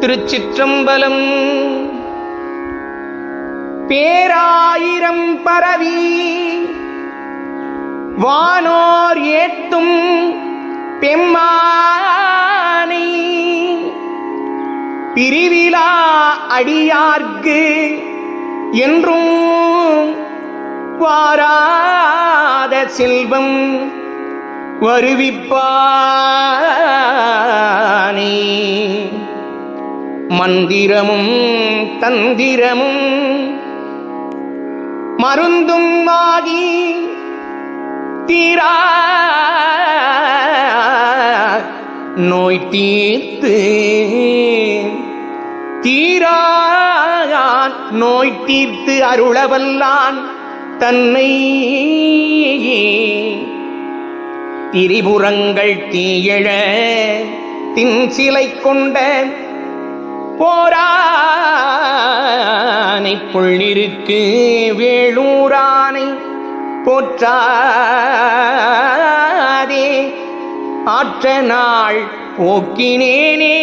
திருச்சிற்றம்பலம். பேராயிரம் பரவி வானோர் ஏத்தும் பெம்மானை. பிரிவிலா அடியார்க்கு என்றும் வாராத செல்வம் வருவிப்பார். மந்திரமும் தந்திரமும் மருந்தும் ஆகி தீரா. நோய் தீர்த்து தீரா நோய் தீர்த்து அருளவல்லான் தன்னை. திரிபுறங்கள் தீயழ தின் சிலை கொண்ட போரானை பொள்ளிருக்கு வேளூரானை போற்றாதே. ஆற்ற நாள் போக்கினேனே.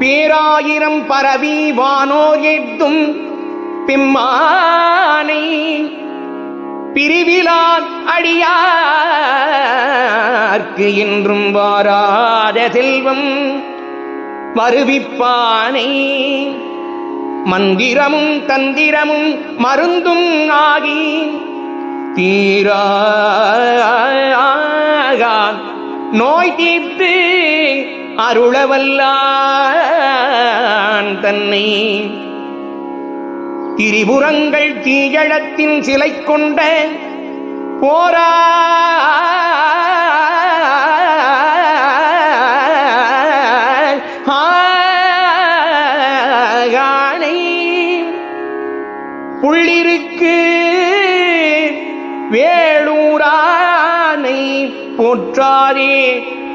பேராயிரம் பரவி வானோர் எட்டும் பிம்மானை. பிரிவிலான் அடியார்க்கு என்றும் வாராத செல்வம். மறுவிப்பானை மந்திரமும் தந்திரமும் மருந்தும் ஆகி தீரா நோய் தீர்த்து அருளவல்லான் தன்னை. திரிபுரங்கள் தீயழத்தின் சிலை கொண்ட போரா புள்ளிருக்கு வேளூரானை போற்றாரே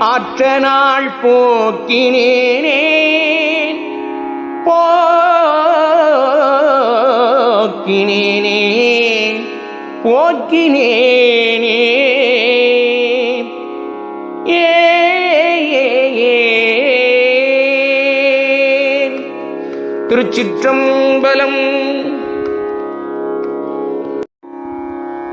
ஆற்ற நாள் போக்கினேனே போக்கினேனே போக்கினேனே ஏ. திருச்சிற்றம்பலம்